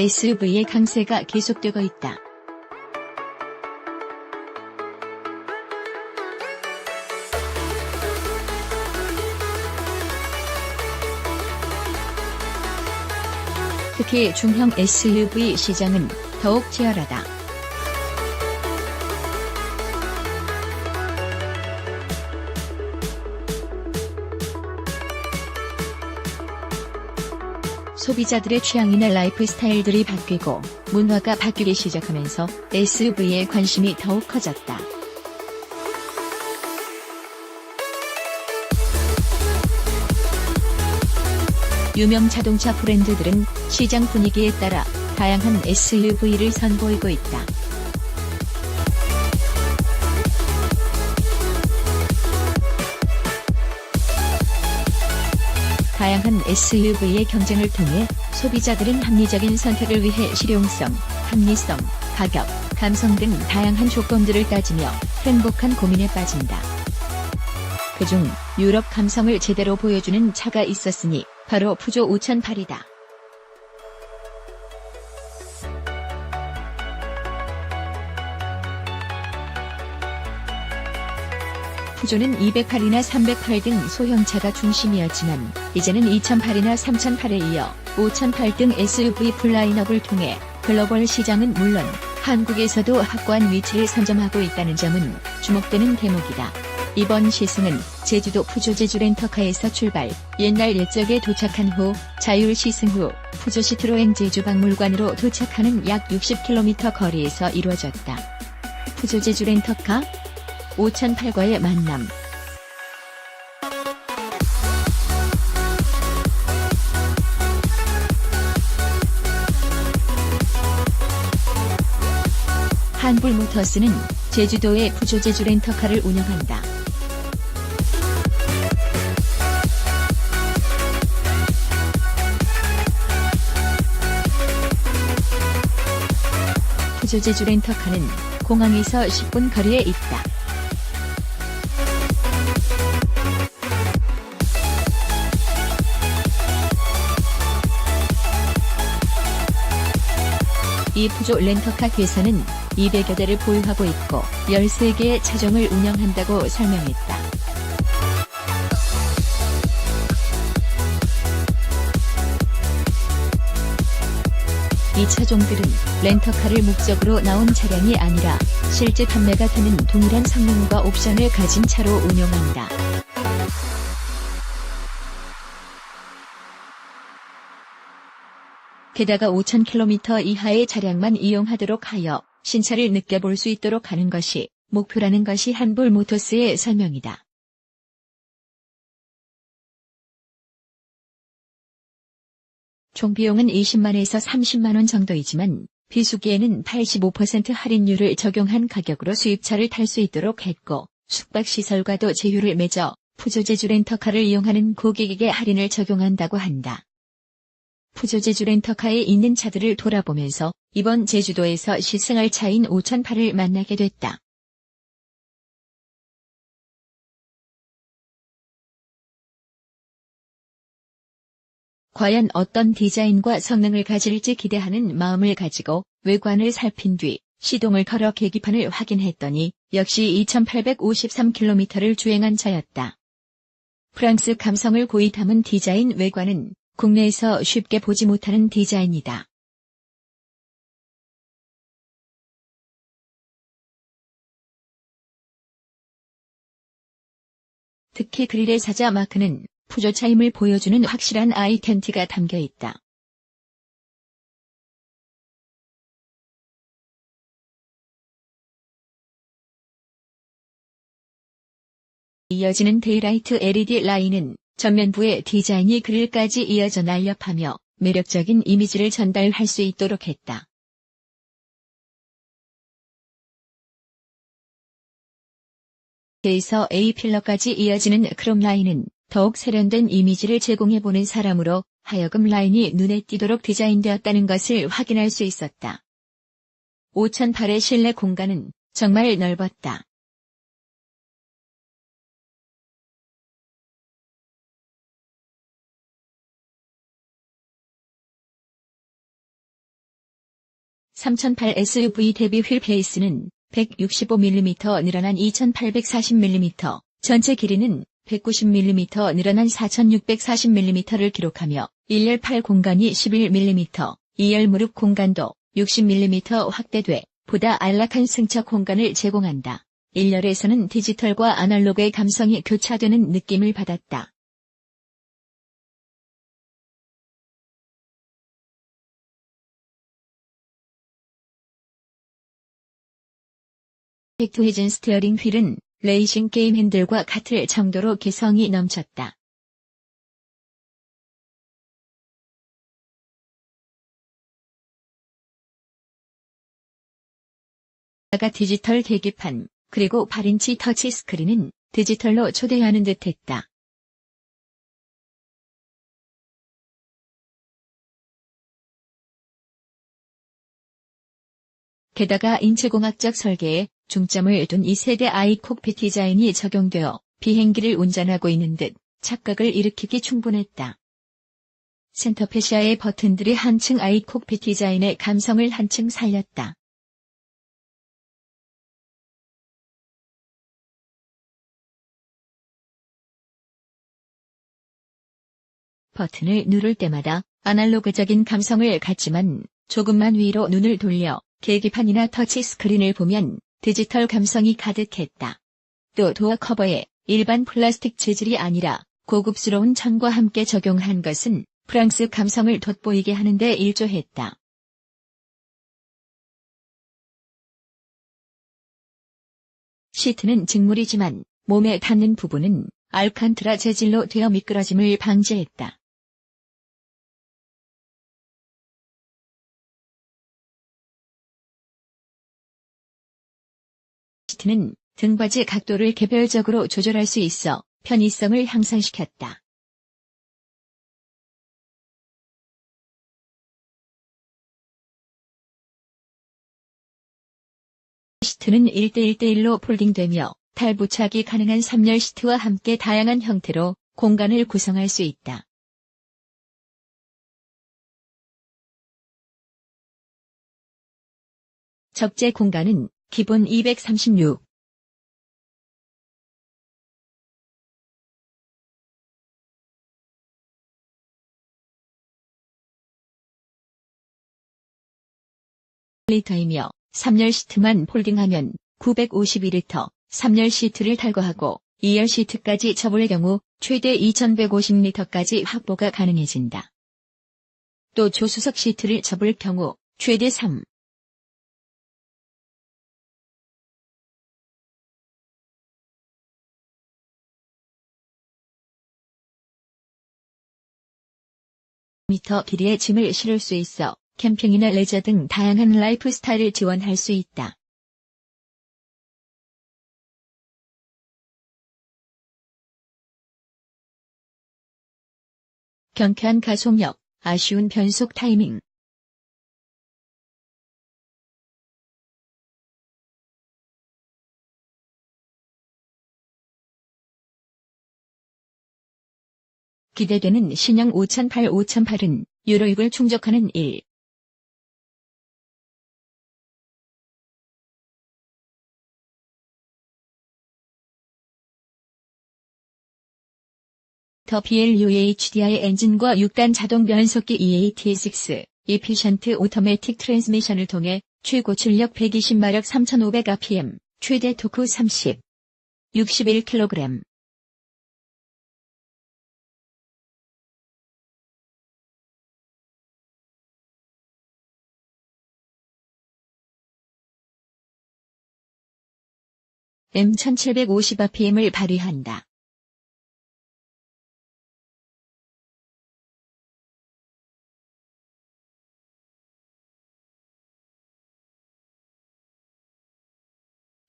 SUV의 강세가 계속되고 있다. 특히 중형 SUV 시장은 더욱 치열하다. 소비자들의 취향이나 라이프 스타일들이 바뀌고 문화가 바뀌기 시작하면서 SUV에 관심이 더욱 커졌다. 유명 자동차 브랜드들은 시장 분위기에 따라 다양한 SUV를 선보이고 있다. 다양한 SUV의 경쟁을 통해 소비자들은 합리적인 선택을 위해 실용성, 합리성, 가격, 감성 등 다양한 조건들을 따지며 행복한 고민에 빠진다. 그중 유럽 감성을 제대로 보여주는 차가 있었으니 바로 푸조 5008이다. 푸조는 208이나 308 등 소형차가 중심이었지만 이제는 2008이나 3008에 이어 5008 등 SUV 풀라인업을 통해 글로벌 시장은 물론 한국에서도 확고한 위치를 선점하고 있다는 점은 주목되는 대목이다. 이번 시승은 제주도 푸조 제주 렌터카에서 출발, 옛날 옛적에 도착한 후 자율 시승 후 푸조 시트로엔 제주 박물관으로 도착하는 약 60km 거리에서 이루어졌다. 푸조 제주 렌터카 5008과의 만남 한불모터스는 제주도의 푸조 제주 렌터카를 운영한다. 푸조 제주 렌터카는 공항에서 10분 거리에 있다. 이 푸조 렌터카 회사는 200여 대를 보유하고 있고 13개의 차종을 운영한다고 설명했다. 이 차종들은 렌터카를 목적으로 나온 차량이 아니라 실제 판매가 되는 동일한 성능과 옵션을 가진 차로 운영한다. 게다가 5,000km 이하의 차량만 이용하도록 하여 신차를 느껴볼 수 있도록 하는 것이 목표라는 것이 한불 모터스의 설명이다. 총 비용은 20만에서 30만원 정도이지만 비수기에는 85% 할인율을 적용한 가격으로 수입차를 탈 수 있도록 했고 숙박시설과도 제휴를 맺어 푸조 제주 렌터카를 이용하는 고객에게 할인을 적용한다고 한다. 푸조 제주 렌터카에 있는 차들을 돌아보면서 이번 제주도에서 시승할 차인 5008을 만나게 됐다. 과연 어떤 디자인과 성능을 가질지 기대하는 마음을 가지고 외관을 살핀 뒤 시동을 걸어 계기판을 확인했더니 역시 2853km를 주행한 차였다. 프랑스 감성을 고이 담은 디자인 외관은 국내에서 쉽게 보지 못하는 디자인이다. 특히 그릴의 사자 마크는 푸조차임을 보여주는 확실한 아이덴티가 담겨 있다. 이어지는 데이라이트 LED 라인은 전면부의 디자인이 그릴까지 이어져 날렵하며 매력적인 이미지를 전달할 수 있도록 했다. 에서 A 필러까지 이어지는 크롬 라인은 더욱 세련된 이미지를 제공해보는 사람으로 하여금 라인이 눈에 띄도록 디자인되었다는 것을 확인할 수 있었다. 5008의 실내 공간은 정말 넓었다. 3008 SUV 대비 휠 베이스는 165mm 늘어난 2840mm, 전체 길이는 190mm 늘어난 4640mm를 기록하며 1열 8 공간이 11mm, 2열 무릎 공간도 60mm 확대돼 보다 안락한 승차 공간을 제공한다. 1열에서는 디지털과 아날로그의 감성이 교차되는 느낌을 받았다. 백투해진 스티어링 휠은 레이싱 게임 핸들과 같을 정도로 개성이 넘쳤다. 가 디지털 계기판, 그리고 8인치 터치 스크린은 디지털로 초대하는 듯했다. 게다가 인체공학적 설계에 중점을 둔 이 세대 아이 콕핏 디자인이 적용되어 비행기를 운전하고 있는 듯 착각을 일으키기 충분했다. 센터페시아의 버튼들이 한층 아이 콕핏 디자인의 감성을 한층 살렸다. 버튼을 누를 때마다 아날로그적인 감성을 갖지만 조금만 위로 눈을 돌려 계기판이나 터치 스크린을 보면 디지털 감성이 가득했다. 또 도어 커버에 일반 플라스틱 재질이 아니라 고급스러운 천과 함께 적용한 것은 프랑스 감성을 돋보이게 하는데 일조했다. 시트는 직물이지만 몸에 닿는 부분은 알칸트라 재질로 되어 미끄러짐을 방지했다. 시트는 등받이 각도를 개별적으로 조절할 수 있어 편의성을 향상시켰다. 시트는 1대1대1로 폴딩되며 탈부착이 가능한 3열 시트와 함께 다양한 형태로 공간을 구성할 수 있다. 적재 공간은 기본 236 리터이며 3열 시트만 폴딩하면 951리터, 3열 시트를 탈거하고 2열 시트까지 접을 경우 최대 2150리터까지 확보가 가능해진다. 또 조수석 시트를 접을 경우 최대 3, 미터 길이의 짐을 실을 수 있어 캠핑이나 레저 등 다양한 라이프 스타일을 지원할 수 있다. 경쾌한 가속력, 아쉬운 변속 타이밍, ' 기대되는 신형 5008 5008은 유로 6을 충족하는 1. 더 BLUHDI 엔진과 6단 자동 변속기 EAT6, 이피션트 오토매틱 트랜스미션을 통해 최고 출력 120마력 3500rpm, 최대 토크 30, 61kg, M1750rpm을 발휘한다.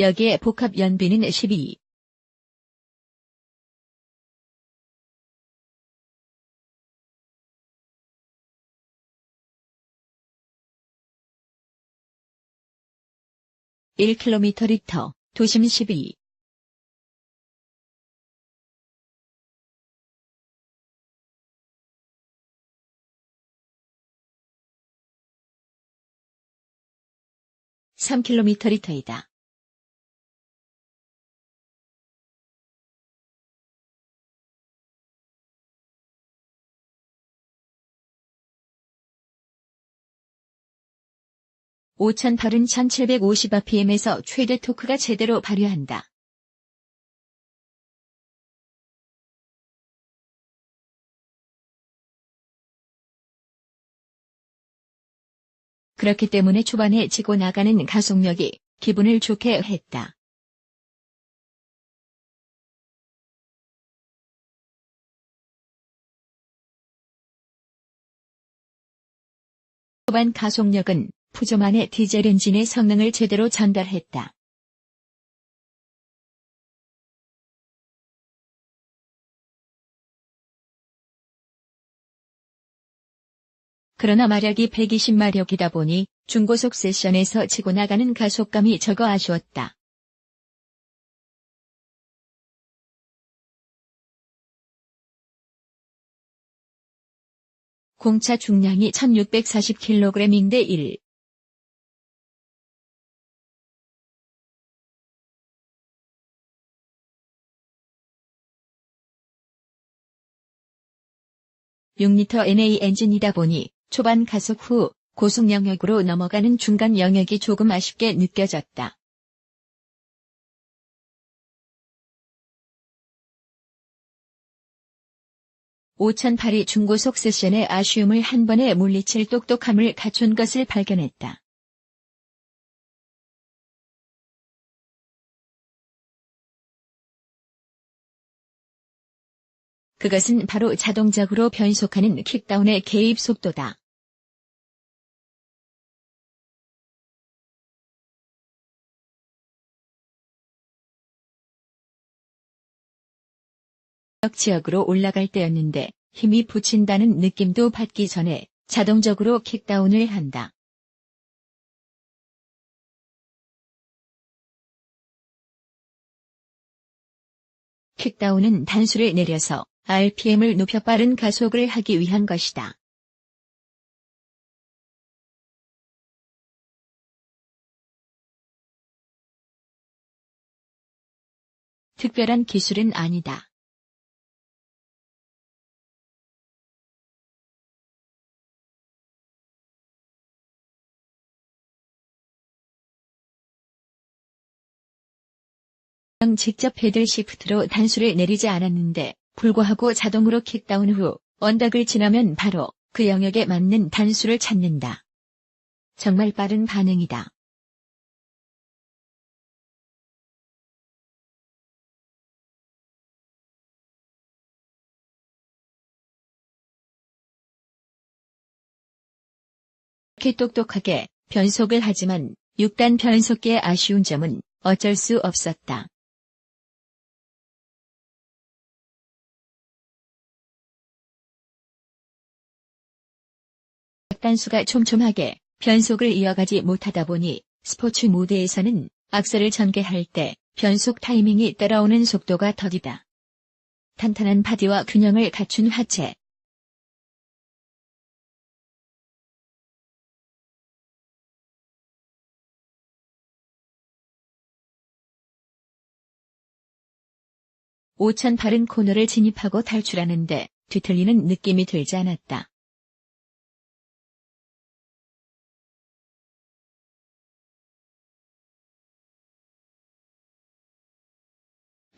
여기에 복합 연비는 12. (1km 리터) 도심 12. 3km리터이다. (5008은 1750rpm에서 최대 토크가 제대로 발휘한다. 그렇기 때문에 초반에 치고 나가는 가속력이 기분을 좋게 했다. 초반 가속력은 푸조만의 디젤 엔진의 성능을 제대로 전달했다. 그러나 마력이 120마력이다 보니 중고속 세션에서 치고 나가는 가속감이 적어 아쉬웠다. 공차 중량이 1640kg인데 1. (6리터) NA 엔진이다 보니 초반 가속 후 고속 영역으로 넘어가는 중간 영역이 조금 아쉽게 느껴졌다. (5008이) 중고속 세션의 아쉬움을 한 번에 물리칠 똑똑함을 갖춘 것을 발견했다. 그것은 바로 자동적으로 변속하는 킥다운의 개입 속도다. 지역으로 올라갈 때였는데 힘이 붙인다는 느낌도 받기 전에 자동적으로 킥다운을 한다. 킥다운은 단수를 내려서 RPM을 높여 빠른 가속을 하기 위한 것이다. 특별한 기술은 아니다. 직접 패들 시프트로 단수를 내리지 않았는데 불구하고 자동으로 킥다운 후 언덕을 지나면 바로 그 영역에 맞는 단수를 찾는다. 정말 빠른 반응이다. 이렇게 똑똑하게 변속을 하지만 6단 변속기의 아쉬운 점은 어쩔 수 없었다. 단수가 촘촘하게 변속을 이어가지 못하다 보니 스포츠 모드에서는 악셀을 전개할 때 변속 타이밍이 따라오는 속도가 더디다. 탄탄한 바디와 균형을 갖춘 하체. 오천 바른 코너를 진입하고 탈출하는데 뒤틀리는 느낌이 들지 않았다.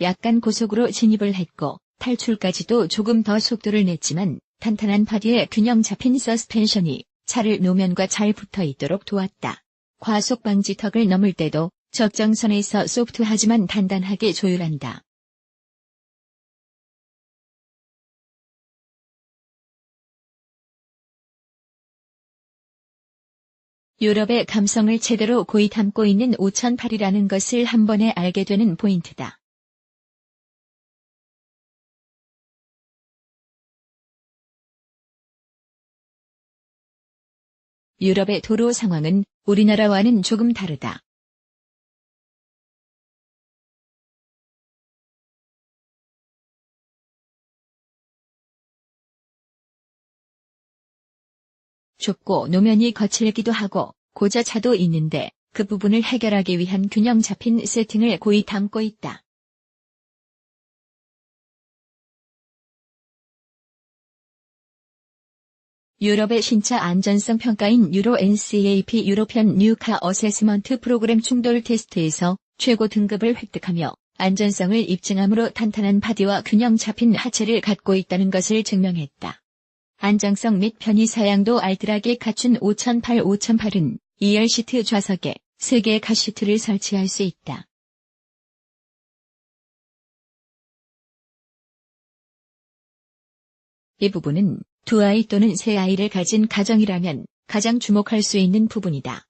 약간 고속으로 진입을 했고 탈출까지도 조금 더 속도를 냈지만 탄탄한 바디에 균형 잡힌 서스펜션이 차를 노면과 잘 붙어 있도록 도왔다. 과속 방지턱을 넘을 때도 적정선에서 소프트하지만 단단하게 조율한다. 유럽의 감성을 제대로 고이 담고 있는 5008이라는 것을 한 번에 알게 되는 포인트다. 유럽의 도로 상황은 우리나라와는 조금 다르다. 좁고 노면이 거칠기도 하고 고자차도 있는데 그 부분을 해결하기 위한 균형 잡힌 세팅을 고이 담고 있다. 유럽의 신차 안전성 평가인 유로 NCAP 유로편 뉴카 어세스먼트 프로그램 충돌 테스트에서 최고 등급을 획득하며 안전성을 입증함으로 탄탄한 바디와 균형 잡힌 하체를 갖고 있다는 것을 증명했다. 안정성 및 편의 사양도 알뜰하게 갖춘 5008-5008은 2열 시트 좌석에 3개의 가시트를 설치할 수 있다. 이 부분은 두 아이 또는 세 아이를 가진 가정이라면 가장 주목할 수 있는 부분이다.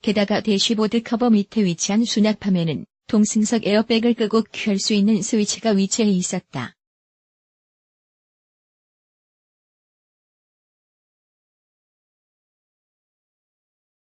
게다가 대쉬보드 커버 밑에 위치한 수납함에는 동승석 에어백을 끄고 켤 수 있는 스위치가 위치해 있었다.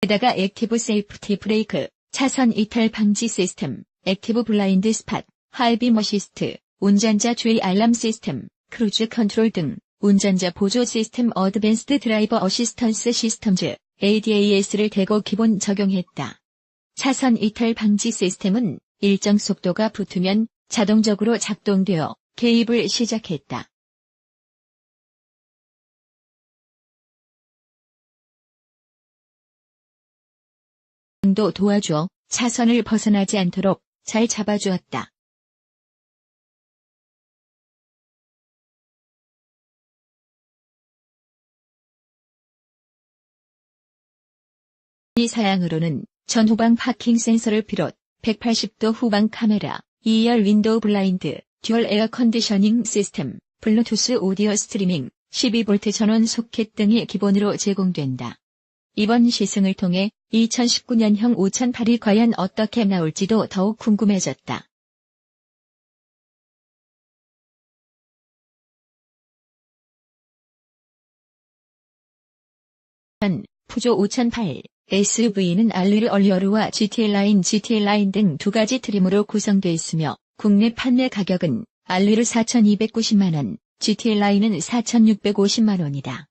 게다가 액티브 세이프티 브레이크, 차선 이탈 방지 시스템, 액티브 블라인드 스팟, 하이빔 어시스트, 운전자 주의 알람 시스템, 크루즈 컨트롤 등 운전자 보조 시스템 어드밴스드 드라이버 어시스턴스 시스템즈, ADAS를 대거 기본 적용했다. 차선 이탈 방지 시스템은 일정 속도가 붙으면 자동적으로 작동되어 개입을 시작했다. 도 도와줘 차선을 벗어나지 않도록 잘 잡아주었다. 이 사양으로는 전후방 파킹 센서를 비롯 180도 후방 카메라, 2열 윈도우 블라인드, 듀얼 에어 컨디셔닝 시스템, 블루투스 오디오 스트리밍, 12V 전원 소켓 등이 기본으로 제공된다. 이번 시승을 통해 2019년형 5008이 과연 어떻게 나올지도 더욱 궁금해졌다. 푸조 5008 SUV는 알리르 얼리어르와 GTL 라인 GTL 라인 등 두 가지 트림으로 구성되어 있으며 국내 판매 가격은 알리르 4,290만 원, GTL 라인은 4,650만 원이다.